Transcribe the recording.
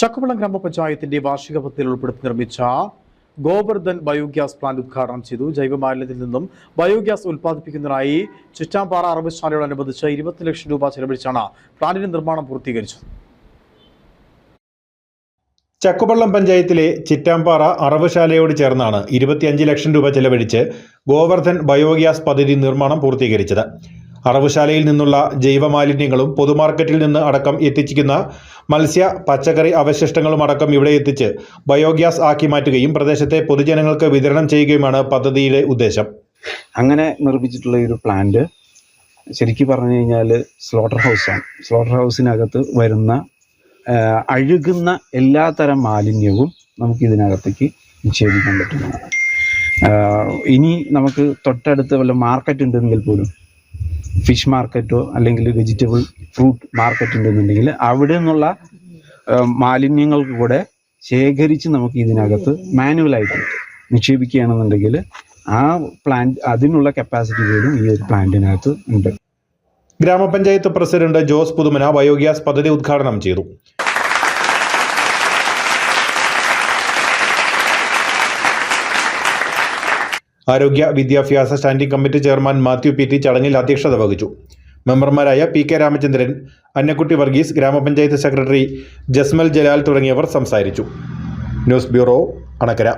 ചക്കവള്ളം ഗ്രാമപഞ്ചായത്തിന്റെ വാർഷിക പദ്ധതിയിൽ ഉൾപ്പെടുത്തി നിർമ്മിച്ച ഗോവർദ്ധൻ ബയോഗ്യാസ് പ്ലാന്റ് ഉദ്ഘാടനം ചെയ്തു. ജൈവമാലിന്യത്തിൽ നിന്നും ബയോഗ്യാസ് ഉൽപ്പാദിപ്പിക്കുന്നതിനായി ചുറ്റാമ്പാറ അറബശാലയോടനുബന്ധിച്ച് ഇരുപത്തി ലക്ഷം രൂപ ചെലവഴിച്ചാണ് പ്ലാന്റിന്റെ നിർമ്മാണം പൂർത്തീകരിച്ചത്. ചക്കുപള്ളം പഞ്ചായത്തിലെ ചിറ്റാമ്പാറ അറവുശാലയോട് ചേർന്നാണ് ഇരുപത്തിയഞ്ച് ലക്ഷം രൂപ ചെലവഴിച്ച് ഗോവർദ്ധൻ ബയോഗ്യാസ് പദ്ധതി നിർമ്മാണം പൂർത്തീകരിച്ചത്. അറവുശാലയിൽ നിന്നുള്ള ജൈവമാലിന്യങ്ങളും പൊതുമാർക്കറ്റിൽ നിന്ന് അടക്കം എത്തിച്ചിരിക്കുന്ന മത്സ്യ പച്ചക്കറി അവശിഷ്ടങ്ങളും അടക്കം ഇവിടെ എത്തിച്ച് ബയോഗ്യാസ് ആക്കി മാറ്റുകയും പ്രദേശത്തെ പൊതുജനങ്ങൾക്ക് വിതരണം ചെയ്യുകയുമാണ് പദ്ധതിയുടെ ഉദ്ദേശം. അങ്ങനെ നിർമ്മിച്ചിട്ടുള്ള ഒരു പ്ലാന്റ് ശരിക്കും പറഞ്ഞു കഴിഞ്ഞാൽ സ്ലോട്ടർ ഹൗസാണ് സ്ലോട്ടർ ഹൗസിനകത്ത് വരുന്ന അഴുകുന്ന എല്ലാ തരം മാലിന്യവും നമുക്ക് ഇതിനകത്തേക്ക് നിക്ഷേപിക്കാൻ പറ്റുന്നതാണ്. ഇനി നമുക്ക് തൊട്ടടുത്ത് വല്ല മാർക്കറ്റ് ഉണ്ടെങ്കിൽ പോലും ഫിഷ് മാർക്കറ്റോ അല്ലെങ്കിൽ വെജിറ്റബിൾ ഫ്രൂട്ട് മാർക്കറ്റ് ഉണ്ടെന്നുണ്ടെങ്കിൽ അവിടെ നിന്നുള്ള മാലിന്യങ്ങൾക്ക് കൂടെ ശേഖരിച്ച് നമുക്ക് ഇതിനകത്ത് മാനുവലായിട്ട് നിക്ഷേപിക്കുകയാണെന്നുണ്ടെങ്കിൽ ആ പ്ലാന്റ് അതിനുള്ള കപ്പാസിറ്റി പോലും ഈ ഒരു പ്ലാന്റിനകത്ത് ഉണ്ട്. ഗ്രാമപഞ്ചായത്ത് പ്രസിഡന്റ് ജോസ് പുതുമന ബയോഗ്യാസ് പദ്ധതി ഉദ്ഘാടനം ചെയ്തു. ആരോഗ്യ വിദ്യാഭ്യാസ standing committee chairman Mathew P T ചടങ്ങിൽ അധ്യക്ഷത വഹിച്ചു. മെമ്പർമാരായ പി കെ രാമചന്ദ്രൻ അന്നക്കുട്ടി വർഗീസ് ഗ്രാമപഞ്ചായത്ത് സെക്രട്ടറി ജസ്മൽ ജലാൽ തുടങ്ങിയവർ സംസാരിച്ചു. News bureau Anakkara.